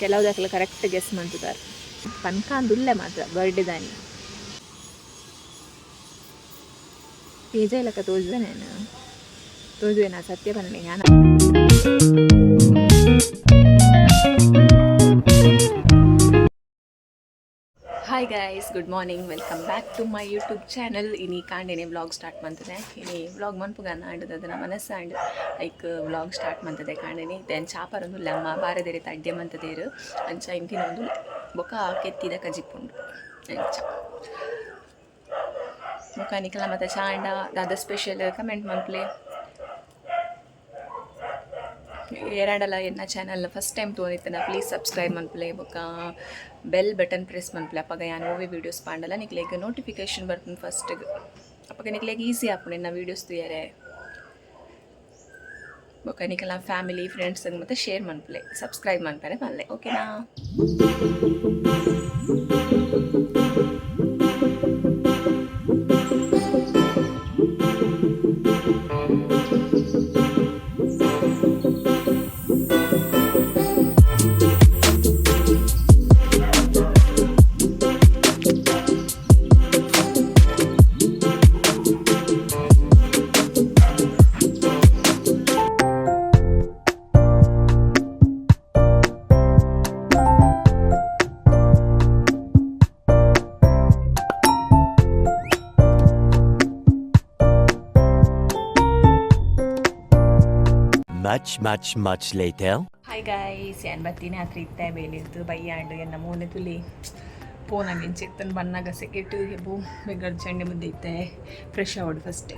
ಕೆಲವುದಕ್ಕೆಲ್ಲ correct guess ಮಾಡ್ತಿದ್ದಾರೆ. ಪನ್ಕ ಅಂದುಲ್ಲೆ ಮಾತ್ರ birthday ದಾನಿ. ಪೇಜ ಇಲ್ಲಕ್ಕ ತೋರಿಸಿದೆ ನಾನು ತೋರಿಸಿದೆ ನಾ ನಾನು hi guys good morning welcome back to my YouTube channel ಇನಿ ಕಾಂಡೇನೆ ವ್ಲಾಗ್ ಸ್ಟಾರ್ಟ್ ಮಾಡ್ತದೆ ಇನಿ ವ್ಲಾಗ್ ಮನ್ಪುಗನ ಆಂಡದ ಅದನ್ನ ಮನಸ್ಸು ಆಂಡ್ ಲೈಕ್ ವ್ಲಾಗ್ ಸ್ಟಾರ್ಟ್ ಮಾಡ್ತದೆ ಕಾಂಡೇನೆ ದೆನ್ ಚಾಪರೊಂದು ಲಮ್ಮ ಬಾರದೇರೆ ತಡ್ಡೆ ಮಂತದೇರು ಅಂಚ ಇಂತಿನೊಂದು ಬೊಕ ಕೆತ್ತಿದ ಕಜಿಪ್ಪುಂಡು ಅಂಚ ಮುಖಾನಿಕಲ ಮತ್ತು ಚಾಂಡ ದಾದ ಸ್ಪೆಷಲ್ ಕಮೆಂಟ್ ಮನ್ಪ್ಲೆ ಎರಡಲ್ಲ, ಎನ್ನ ಚಾನಲ್ ಫಸ್ಟ್ ಟೈಮ್ ತೋನಿತ್ತನ ಪ್ಲೀಸ್ ಸಬ್ಸ್ಕ್ರೈಬ್ ಮನ್ಪ್ಲೆ, ಬೊಕ್ಕ ಬೆಲ್ ಬಟನ್ ಪ್ರೆಸ್ ಮನ್ಪ್ಲೆ. ಅಪ್ಪಗ ಯಾನ್ ಮೂವಿ ವೀಡಿಯೋಸ್ ಪಾಂಡಲ ನಿಕ್ಲೆಗ್ ನೋಟಿಫಿಕೇಶನ್ ಬರ್ತೀನಿ ಫಸ್ಟ್ ಅಪ್ಪಗ ನಿಕ್ಲೆಗ್ ಈಸಿ ಆಪುಂಡು ಎನ್ನ ವೀಡಿಯೋಸ್ ತುಯಾರೆ. ಬೊಕ್ಕ ನಿಕಲ ಫ್ಯಾಮಿಲಿ ಫ್ರೆಂಡ್ಸ್ ಮತ್ತೆ ಶೇರ್ ಮನ್ಪ್ಲೆ ಸಬ್ಸ್ಕ್ರೈಬ್ ಮನ್ಪರೆ ಮಲ್ಲೆ ಓಕೆನಾ Much, much, much later. Hi guys ಏನು ಬತ್ತೀನಿ ಹತ್ರ ಇತ್ತೆ ಬೇಲಿರ್ದು ಬಯ್ಯಾಂಡು ಎನ್ನ ಮೂನೆ ತುಲಿ. ಫೋನಾಗಿ ಚಿಕ್ಕನ್ ಬಣ್ಣಾಗ ಸೆಕೆಟು ಹೆಬ್ಬು ಬೆಗಡ್ ಚಂಡೆ ಮುದ್ದೆ ಇತ್ತೆ. ಫ್ರೆಶ್ ಆವಡು ಫಸ್ಟ್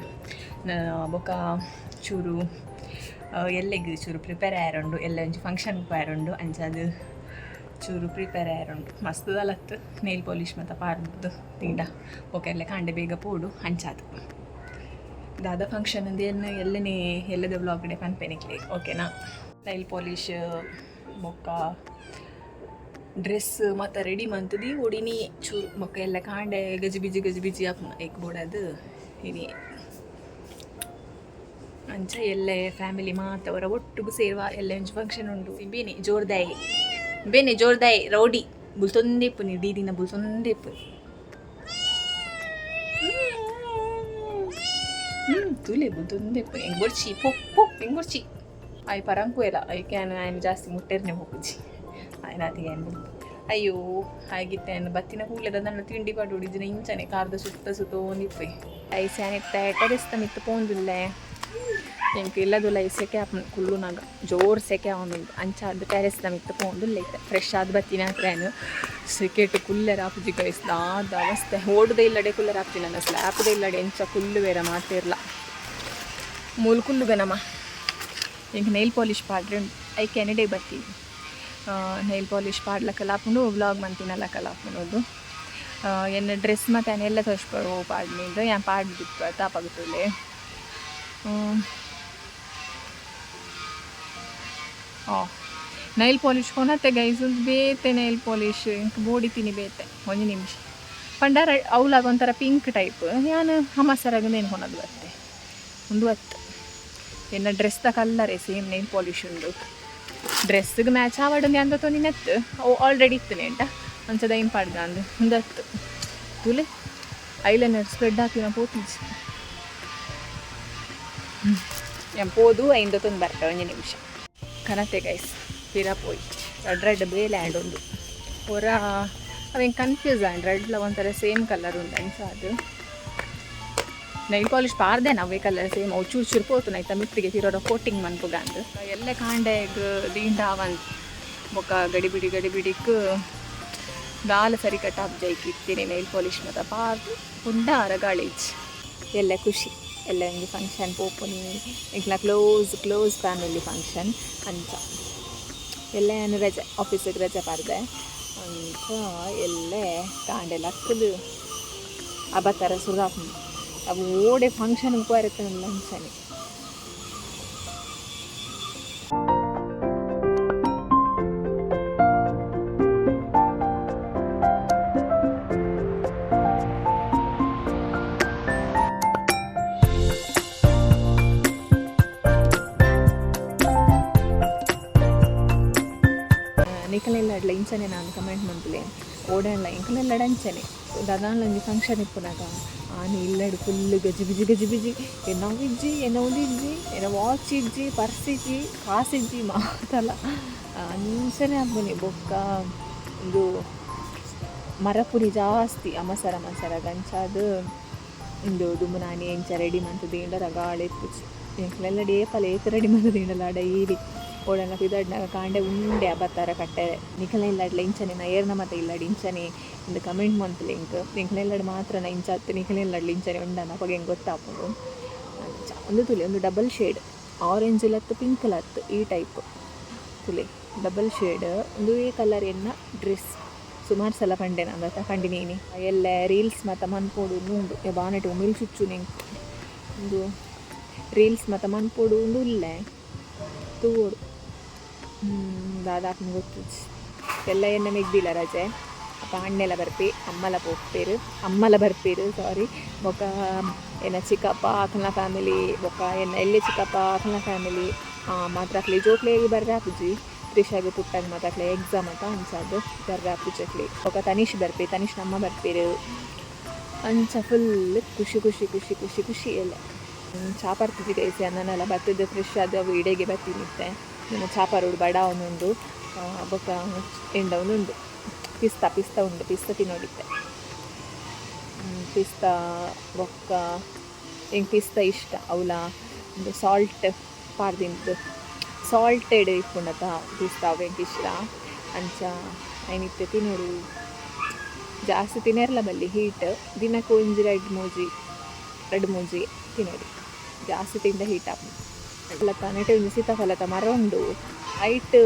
ಬೊಕ ಚೂರು ಎಲ್ಲೆಗ್ ಚೂರು ಪ್ರಿಪೇರ್ ಆಯರುಂಡು ಎಲ್ಲ ಒಂಚು ಫಂಕ್ಷನ್ ಆಯರುಂಡು ಅಂಚದು ಚೂರು ಪ್ರಿಪೇರ್ ಆಯರುಂಡು. ಮಸ್ತ್ ದಲತ್ತು ನೇಲ್ ಪಾಲಿಶ್ ಮತ್ತು ಪಾರ್ದು ತಿಂಡ. ಬೊಕ ಎಲ್ಲ ಕಾಂಡೆ ಬೇಗ ಪೋಡು ಅಂಚಾದು ದಾದ ಫಂಕ್ಷನ್ ಏನು ಎಲ್ಲನೇ, ಎಲ್ಲದ ಬ್ಲಾಗ್ಡೆ ಪನ್ಪೆನಿಕ್ಲಿ ಓಕೆನಾ ನೈಲ್ ಪಾಲಿಶ್ ಬೊಕ್ಕ ಡ್ರೆಸ್ ಮತ್ತು ರೆಡಿ ಮಂತದಿ ಒಡಿನಿ ಚೂರು ಬೊಕ್ಕ ಎಲ್ಲ ಕಾಂಡೆ ಗಜಿಬಿಜಿ ಗಜಿಬಿಜಿ ಆಪುನ ಏಕ್ ಬೋಡದು. ಇನಿ. ಅಂಚ ಎಲ್ಲೆ ಫ್ಯಾಮಿಲಿ ಮಾತವರ ಒಟ್ಟಿಗೂ ಸೇರುವ, ಎಲ್ಲ ಎಂಜ್ ಫಂಕ್ಷನ್ ಉಂಡು ಬೇನೆ ಜೋರ್ದಾಯಿ ಬೇನೆ ಜೋರ್ದಾಯಿ, ರೌಡಿ ಬುಲ್ತೊಂದೇಪು ಪುನಿ ದೀದಿನ ಬುಲ್ತೊಂದೇಪು ಹ್ಮ್ ಮುತ್ತುಲೆ ಮುತ್ತೊಂದೆ ಎಂಗೊರ್ಚಿ ಪೊಕ್ ಪೊಕ್ ಎಂಗೊರ್ಚಿ ಆಯ್ ಪರಂಕು ಎಲ್ಲ ಆಯ್ಕೆನ ಆಯ್ನ ಜಾಸ್ತಿ ಮುಟ್ಟೆರ್ನೆ ಹೋಗುಜಿ ಆಯ್ನ ಅದಿಗೆ ಅಯ್ಯೋ ಹಾಗಿತ್ತೆ ಅನ್ನ ಬತ್ತಿನ ಕೂಗ್ಲೆದ ನನ್ನ ತಿಂಡಿ ಪಾಡು ಹುಡಿದಿನ ಇಂಚನೆ ಕಾರ್ದ ಸುತ್ತ ಸುತ್ತೋಂದಿಪ್ಪೆ ಐ ಅನಿತ್ತ ಟೆರೆಸ್ತ ಮಿತ್ತು ಪೋಂದಿಲ್ಲೆ ಎಂಕ್ ಇಲ್ಲದುಲ್ಲ ಈ ಸೆಕೆ ಆಪನ್ ಕುಲ್ಲುನಾಗ ಜೋರ್ ಸೆಕೆ ಅಂಚ ಅಂಚಾದ ಟೆರೆಸ್ ಮಿತ್ತ ಪೋಂದುಲ್ಲ ಇತ್ತೆ ಫ್ರೆಶ್ ಆದ ಬತ್ತಿನ ಹತ್ರನು ಸೆಕೆಟ್ ಕುಲ್ಲರ ಆಪುಜಿ ಗೈಸ್ದ ಆದ ಅವಸ್ಥೆ ಓಡದೇ ಇಲ್ಲಡೆ ಕುಲ್ಲರ್ ಆಗ್ತಿಲ್ಲ ನನ್ನ ಸ್ಲ್ಯಾಪ್ದೆ ಇಲ್ಲಡೆ ಎಂಚ ಕುಲ್ಲು ಬೇರೆ ನಮ್ಮ ಈಗ ನೈಲ್ ಪಾಲಿಶ್ ಪಾಡ್ರೆ, ಐ ಕೆನಡೆ ಬರ್ತೀವಿ ನೈಲ್ ಪಾಲಿಷ್ ಹಾಕೊಂಡು ವ್ಲಾಗ್ ಮಂತಿನಲ್ಲ ಹಾಕೊಂಡು ಎನ್ನ ಡ್ರೆಸ್ ಮತ್ತು ಎಲ್ಲ ತೋರಿಸ್ಬಾರು ಪಾಡ್ನಿಂದ ಯಾ ಪಾಡ್ದಿತ್ತು ತಾಪಾಗುತ್ತಲೆ ಆ ನೈಲ್ ಪಾಲಿಷ್ ಕೊನತ್ತೆ ಗೈಸ್ ಒಂದು ಬೇತೆ ನೈಲ್ ಪಾಲಿಶ್ ಬೋಡಿ ಬೋಡಿತೀನಿ ಬೇತೆ, ಒಂದು ನಿಮಿಷ. ಪಂಡಾರ, ಅವಲಾಗ ಒಂಥರ ಪಿಂಕ್ ಟೈಪ್ ನಾನು ಹಮಸರಾಗ ನೇನು ಕೊನದು ಬರ್ತೆ ಒಂದು ಹೊತ್ತು. ಎನ್ನ dress the ಕಲ್ಲರೇ same nail polish ಉಂಡು ಡ್ರೆಸ್ಗೆ ಮ್ಯಾಚ್ ಆವಡಂದು ಅಂತ ತೊನಿ ನೆತ್ತು ಅವು ಆಲ್ರೆಡಿ ಇತ್ತು ನೆಂಟ ಅಂಚದ ಏನು ಪಾಡ್ದ ಅಂದು ಒಂದು ಹತ್ತು ತುಲೆ ಐಲೈನರ್ ಸ್ಪ್ರೆಡ್ ಹಾಕಿನ ಪೋತೀಜ್ ഞാൻ പോതു അതിൻ്റെ ಬರ್ತವೆ ಒಂದು ನಿಮಿಷ ಕನತೆ ಗೈಸ್ ತೀರಾ ಪೋಯಿ ರೆಡ್ ರೆಡ್ ಬೇಲೆ ಆ್ಯಂಡ್ ಒಂದು ಹೊರ ಅವೇನು ಕನ್ಫ್ಯೂಸ್ ಆ್ಯಂಡ್ ರೆಡ್ಲ ಒಂಥರ ಸೇಮ್ ಕಲರ್ ಉಂಡು ಅನ್ಸ ಅದು ನೈಲ್ ಪಾಲಿಶ್ ಪಾರ್ದೆ ನಾವು ಕಲರ್ ಸೇಮ್ ಅವು ಚೂರು ಚೂರು ಪೋತು ನೈತ ಮಿತ್ತಿಗೆ ಹೀರೋರ ಕೋಟಿಂಗ್ ಮನ್ಪುಗ ಅಂದು. ಎಲ್ಲ ಕಾಂಡೆಗ್ ದೀಂಡ ಅವನ್. ಬೊಕ್ಕ ಗಡಿಬಿಡಿ ಗಡಿಬಿಡಿಕ್ ಗಾಲ ಸರಿ ಕಟಾಪ್ ಜೈಕ್ ಇತ್ತೀನಿ ನೈಲ್ ಪಾಲಿಶ್ ಮತ್ತು ಪಾರ್ದು ಪುಂಡ ಅರಗಾಳೀಚ್ ಎಲ್ಲ ಖುಷಿ. ಎಲ್ಲ ಹಿಂಗೆ ಫಂಕ್ಷನ್ ಪೋಪುನಿ ಇಂಕ್ಲ ಕ್ಲೋಸ್ ಕ್ಲೋಸ್ ಫ್ಯಾಮಿಲಿ ಫಂಕ್ಷನ್ ಅಂತ ಎಲ್ಲ ಏನು ರಜೆ ಆಫೀಸಿಗೆ ರಜೆ ಪಾರ್ದೆ ಅಂತ ಎಲ್ಲೇ ಕಾಂಡೆಲ್ಲ ಹಕ್ಕದು ಅಬತ್ತರ ಸುರಾಪ್ ಓಡೆ ಫಂಕ್ಷನ್ಗೂ ಇರ್ತದೆ ಲಂಚನೇ ನಿಕಲೆಲ್ಲ ಲೈನ್ಸನೇ ನಾನು ಕಮೆಂಟ್ ಮಂತ್ಲೆ ಓಡೆಲ್ಲ ಇಂಕಲೆಲ್ಲ ಡಂಚನೆ ದಾದಾನ್ಲ ಒಂಜಿ ಫಂಕ್ಷನ್ ಇಪ್ಪುನಾಗ ಆನೆ ಇಲ್ಲಡು ಫುಲ್ ಗಜಿ ಬಿಜಿ ಗಜಿ ಬಿಜಿ. ಎನ್ನವು ಇಜ್ಜಿ ಎನ್ನೊಂದು ಇಜ್ಜಿ ಎನ್ನ ವಾಚ್ ಇಜ್ಜಿ ಪರ್ಸ್ ಇಜ್ಜಿ ಕಾಸಿಜ್ಜಿ ಮಾತಲ್ಲ. ಅಂಚನೆ ಹಬ್ಬನಿ ಬೊಕ್ಕ. ಇದು ಮರಪುರಿ ಜಾಸ್ತಿ, ಅಮಸರ, ಮಸರ ಗಂಚಾದ ಇಂದು ದುಮುನಾನಿ ಎಂಚ ರೆಡಿ ಮಂತದ ರಗಾಳೆ ರಗಾಳ ಎಂಕ್ಲೆಲ್ಲ ಡೇಪಲ ಏತ ರೆಡಿ ಮಂತದ ಇಂಡಲ ಡೈಲಿ. ಓಡನ ಪಿದಾಡ್ನಾಗ ಕಾಂಡೆ ಉಂಡೆ ಅಬತ್ತಾರ ಕಟ್ಟೆ ನಿಖಲ ಇಲ್ಲಾಡ್ಲ ಇಂಚನೆ ನಾ ಏರ್ನ ಮತ ಇಲ್ಲಾಡ್ ಇಂಚನೆ ಇಂದು ಕಮೆಂಟ್ ಮಂತ್ ಲಿಂಕ್ ನಿಖಲ ಮಾತ್ರ ನಾ ಇಂಚ ಹತ್ತು ನಿಖಲ ಇಲ್ಲಾಡ್ಲ ಇಂಚನೆ ಉಂಡನ ಅವಾಗ ಹೆಂಗೆ ಗೊತ್ತಾಪುಂಡು ಒಂದು ತುಲಿ, ಒಂದು ಡಬಲ್ ಶೇಡ್ ಆರೆಂಜ್ ಲತ್ತು ಪಿಂಕ್ ಲತ್ತು ಈ ಟೈಪ್ ತುಲಿ ಡಬಲ್ ಶೇಡ್ ಒಂದು ಈ ಕಲರ್ ಎನ್ನ ಡ್ರೆಸ್ ಸುಮಾರು ಸಲ ಕಂಡೆ ನಾನು ಕಂಡಿನೀನಿ ಎಲ್ಲ ರೀಲ್ಸ್ ಮತ್ತು ಮನ್ಪೋಡು ಉಂಡು ಬಾನೆಟ್ ಉಮಿಲ್ ಚುಚ್ಚು ನಿಂಗೆ ಒಂದು ರೀಲ್ಸ್ ಮತ್ತು ಮನ್ಪೋಡು ಉಂಡು ಇಲ್ಲೇ. ತೂಡು ದಾದಾಪನ ಗೊತ್ತು. ಎಲ್ಲ ಎನ್ನ ಮೆಗ್ದಿಲ್ಲ ರಜೆ. ಅಪ್ಪ ಅಣ್ಣೆಲ್ಲ ಬರ್ಪಿ ಅಮ್ಮಲ ಹೋಗ್ತೇರು ಅಮ್ಮಲ ಬರ್ಪೇರು ಸಾರಿ ಬೊಕ್ಕ ಎನ್ನ ಚಿಕ್ಕಪ್ಪ ಆಕಲ್ನ ಫ್ಯಾಮಿಲಿ ಬೊಕ್ಕ ಎನ್ನ ಎಲ್ಲಿ ಚಿಕ್ಕಪ್ಪ ಆಕಲ್ನ ಫ್ಯಾಮಿಲಿ ಮಾತ್ರ ಅಕ್ಲಿ ಜೋಕ್ಲಿಯಾಗಿ ಬರ್ರೆ ಹಾಕುಜಿ ತ್ರಿಷಾಗೆ ಪುಟ್ಟಾಗ ಮಾತ್ರ ಎಕ್ಸಾಮ್ ಅಂತ ಅನ್ಸದು. ಬರ್ರೆ ಹಾಕುಜಕ್ಲಿ ಬೊಕ್ಕ ತನೀಶ್ ಬರ್ಪಿ ತನೀಶ್ ನಮ್ಮ ಬರ್ಪೇರು ಅಂಚ ಫುಲ್ ಖುಷಿ ಖುಷಿ ಖುಷಿ ಖುಷಿ ಖುಷಿ ಎಲ್ಲ. ಚಾಪರ್ತಿದ್ದಿ ಕೈಸಿ ಅನ್ನನೆಲ್ಲ ಬರ್ತದ ಫ್ರೆಶ್ ಅದು ಇಡೆಗೆ ಬರ್ತಿನಿತ್ತೆ ನನ್ನ ಚಾಪರೋಡು ಬಡ ಒಂದೊಂದು ಬೊಕ್ಕ ಎಂಡ ಒಂದುಂಡು ಪಿಸ್ತಾ ಪಿಸ್ತಾ ಉಂಡು, ಪಿಸ್ತಾ ತಿನ್ನೋಡಿತ್ತೆ ಪಿಸ್ತಾ, ಬೊಕ್ಕ, ಹೆಂಗೆ ಪಿಸ್ತಾ ಇಷ್ಟ? ಅವಲ, ಒಂದು ಸಾಲ್ಟ್ ಪಾರ್ದಿಂದು ಸಾಲ್ಟೆಡ್ ಇಟ್ಕೊಂಡತ ಪಿಸ್ತಾ ಅವೆಂಗೆ ಇಷ್ಟ? ಅಂಚ ಐನಿತ್ತೆ ತಿನ್ನೋಡು ಜಾಸ್ತಿ ತಿನ್ನರ್ಲ ಬಲ್ಲಿ ಹೀಟ್ ದಿನಕ್ಕೆ ಒಂಜಿ ಎರಡು ಮೂಜಿ ಎರಡು ಮೂಜಿ ತಿನ್ನೋಡು ಜಾಸ್ತಿ ತಿಂದ ಹೀಟ್ ಆಪು ಫಲತ ನೆಟೆ ಒಂಜಿ ಸೀತಾಫಲತ ಮರ ಉಂಡು ಐಟ್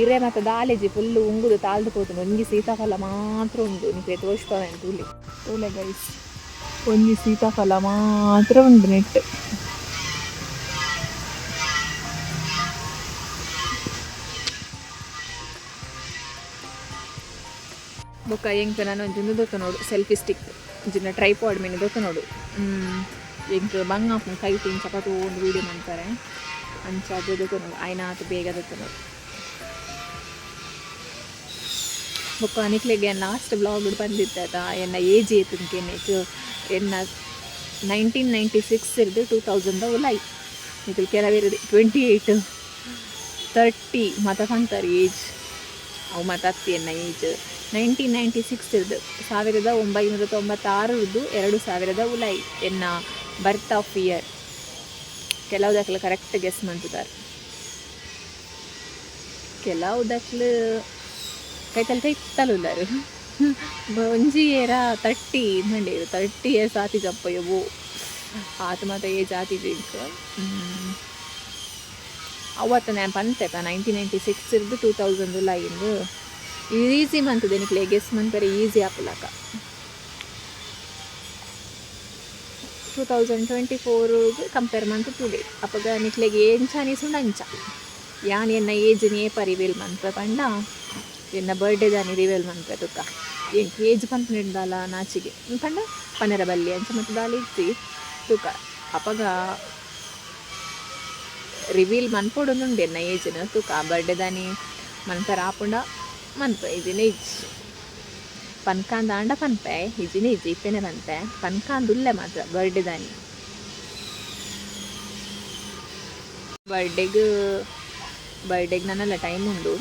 ಇರೆ ಮತ್ತು ದಾಲೆಜಿ ಫುಲ್ಲು ಉಂಗುದು ತಾಳ್ದು ಪೋತುಂಡು ಒಂಜಿ ಸೀತಾಫಲ ಮಾತ್ರ ಉಂಡು ನಿಮಗೆ ಅಂತ ತೂಲೆ ತೋಲೆ ಗೈಸ್ ಒಂಜಿ ಸೀತಾಫಲ ಮಾತ್ರ ಉಂಡು ನೆಟ್ ಬೊಕ್ಕ ಎಂಕ್ ನಾನು ದೊತ್ತ ನೋಡು ಸೆಲ್ಫಿ ಸ್ಟಿಕ್ ಜಿನ್ನ ಟ್ರೈಪಾಡ್ ಮೀನು ದೊತ್ತ ನೋಡು ಎಂಕ್ ಬಂಗ ಕೈ ತಿನ್ ಪತು ಒಂದು ವೀಡಿಯೋ ಮಾಡ್ತಾರೆ. ಅಂಚ ಅದು ನೋಡಿ ನೋಡು ಆಯ್ನ ಆತು ಬೇಗ ದೊತ್ತ ನೋಡು. ಬೊಕ್ಕ ನಿಕ್ಲೆಗೆ ಲಾಸ್ಟ್ ಬ್ಲಾಗ್ ಬಂದಿತ್ತ ಎನ್ನ ಏಜ್ ಏತನ್ಕೆ ನೆಕ್ ಎನ್ನ ನೈನ್ಟೀನ್ ನೈಂಟಿ ಸಿಕ್ಸ್ ಇರ್ದು ಟೂ ತೌಸಂಡ್ ಉಲೈ ಇದು ಕೆಲವಿರದು ಟ್ವೆಂಟಿ ಏಯ್ಟ್ ತರ್ಟಿ ಮತ ಕಾಣ್ತಾರೆ ಏಜ್. ಅವು ಮತತ್ತಿ ಎನ್ನ ಏಜ್. ನೈನ್ಟೀನ್ ನೈಂಟಿ ಸಿಕ್ಸ್ ಇರ್ದು, ಸಾವಿರದ ಒಂಬೈನೂರ ತೊಂಬತ್ತಾರರದ್ದು ಎರಡು ಸಾವಿರದ ಉಲೈ ಎನ್ನ ಬರ್ತ್ ಆಫ್ ಇಯರ್. ಕೆಲವುದಕ್ಲು ಕರೆಕ್ಟ್ ಗೆಸ್ ಮಾಡ್ತಿದ್ದಾರೆ ಕೆಲವುದಕ್ಲು ಕೈತಲ್ ಕೈತಲುಲ್ಲಾರು ಒಂಜಿ ಏರ ತರ್ಟಿ ಮಂಡೇರು ತರ್ಟಿ ಇಯರ್ಸ್ ಆತಿ ಜಪ್ಪ ಯವು ಆತ ಮಾತ ಏಜ್ ಆತಿ ಬೇಕು ಅವತ್ತು ನಾನು ಪಂತೆಪ ನೈನ್ಟೀನ್ ನೈಂಟಿ ಸಿಕ್ಸ್ ಇರ್ದು ಟೂ ತೌಸಂಡ್ ಲೈನ್ ಈಸಿ ಮಂತದೆ ನಿಕ್ಲೆ ಗೆಸ್ ಮಂತಾರೆ ಈಸಿ ಆಪುಲಕ. ಟೂ ತೌಸಂಡ್ ಟ್ವೆಂಟಿ ಫೋರ್ಗೆ ಕಂಪೇರ್ ಮಂತ್ ಟುಡೇ ಅಪ್ಪಗ ನಿಕ್ಲೆಗೆ ಏನ್ ಚಾನೀಸ್ ಅಂಚ ಯಾನ್ ಎನ್ನ ಏಜ್ ನೇ ಪರಿವೇಲ್ ಮಂತ್ರ ಪಂಡ ಎನ್ನ ಬರ್ಡೇ ದಾನಿ ರಿವೇಲ್ ಮಂತ್ರ ತುಕ್ಕ ಏನ್ ಏಜ್ ಪಂತ ನಿಡ್ದಲ್ಲ ನಾಚಿಗೆ ಪಂಡ ಪನ್ನರ ಬಲ್ಲಿ ಅಂಚ ಮತ್ತು ದಾಲಿ ಇರ್ತಿ ತುಕ್ಕ ಅಪ್ಪಗ ರಿವೀಲ್ ಮನ್ಪೊಡುಂಡು ಎನ್ನ ಏಜ್ನ ತುಕ ಬರ್ಡೇ ದಾನಿ ಮನ್ಪರ ಆಪುಂಡ ಮನ್ಪ ಇಜಿನ ಇಜ್ ಪನ್ಕಾಂದ ಆಂಡ ಪನ್ಪೆ ಇಜಿನ ಇಜ್ ಇಪ್ಪೆನೆ ಪನ್ಪೆ ಪನ್ಕಾಂದುಲ್ಲೆ ಮಾತ್ರ ಬರ್ಡೇ ದಾನಿ ಬರ್ಡೇಗೆ ಬರ್ಡೇಗೆ ನನ್ನೆಲ್ಲ ಟೈಮ್ ಉಂಡು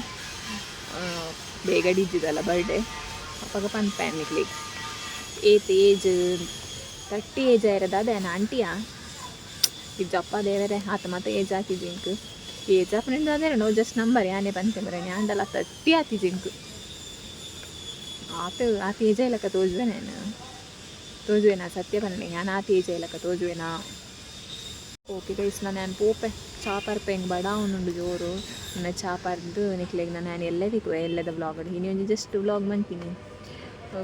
ಆ, ಬೇಗ ಡಿಜ್ಜಿದಲ್ಲ ಬರ್ಡೇ ಅಪ್ಪಾಗ ಪನ್ಪೆ ನಿಕ್ಲಿಗೆ ಏತ್ ಏಜ್ ತರ್ಟಿ ಏಜ್ ಆಯಿರೋದು ಅದೇನ ಆಂಟಿಯಾ ಇಜ್ಜಪ್ಪ ದೇವರೇ ಆತ ಮತ್ತೆ ಏಜ್ ಹಾಕಿ ಜಿಂಕ್ ಏಜ್ ಅಪ್ಪನಿಂದ ಅದೇ ನೋ ಜಸ್ಟ್ ನಂಬರ್ ಯಾನೇ ಬಂತೆ ಮರ ಯಾಂಡಲ್ಲ ತರ್ಟಿ ಆತಿ ಜಿಂಕ್ ಆತ ಆತ ಏಜ ಇಲ್ಲಕ್ಕ ತೋಜುವೆ ನಾನು ತೋಜುವೆನಾ ಸತ್ಯ ಬನ್ನಿ ನಾನು ಆತ ಏಜ ಇಲ್ಲಕ್ಕ ತೋಜುವೆನಾ ಓಕೆ ಗೈಸ್ ನಾನು ನಾನು ಪೋಪೆ ಚಾಪರ್ ಪೆಂಗ್ ಬಡ ಅವನುಂಡು ಜೋರು ನನ್ನ ಚಾಪರ್ದು ನಿಕ್ಲೆಗೆ ನಾನು ನಾನು ಎಲ್ಲದಿಕ್ಕು ಎಲ್ಲದ ವ್ಲಾಗ್ ಇನಿ ಒಂಜಿ ಜಸ್ಟ್ ವ್ಲಾಗ್ ಮಂತೀನಿ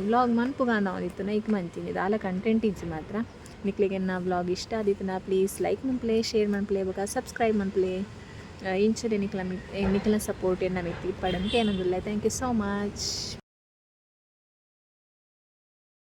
ವ್ಲಾಗ್ ಮನ್ಪುಗಾಂದ ಅವನಿತ್ತು ನೈಕ್ ಮಂತೀನಿ ದಾಲ ಕಂಟೆಂಟ್ ಇಜ್ಜಿ ಮಾತ್ರ ನಿಕ್ಲಿಗೆ ನಾ ವ್ಲಾಗ್ ಇಷ್ಟ ಆದಿತ್ತು ನಾ ಪ್ಲೀಸ್ ಲೈಕ್ ಮನ್ಪ್ಲೆ ಶೇರ್ ಮನ್ಪ್ಲೆ ಬೊಕ ಸಬ್ಸ್ಕ್ರೈಬ್ ಮನ್ಪ್ಲೆ ಇಂಚದೆ ನಿಕ್ಲ ನಿಕ್ಲ ಸಪೋರ್ಟ್ ಎನ್ನ ಮಿತ್ತಿ ಪಡಂಕೆ ಏನಂದಿಲ್ಲ ಥ್ಯಾಂಕ್ ಯು ಸೋ ಮಚ್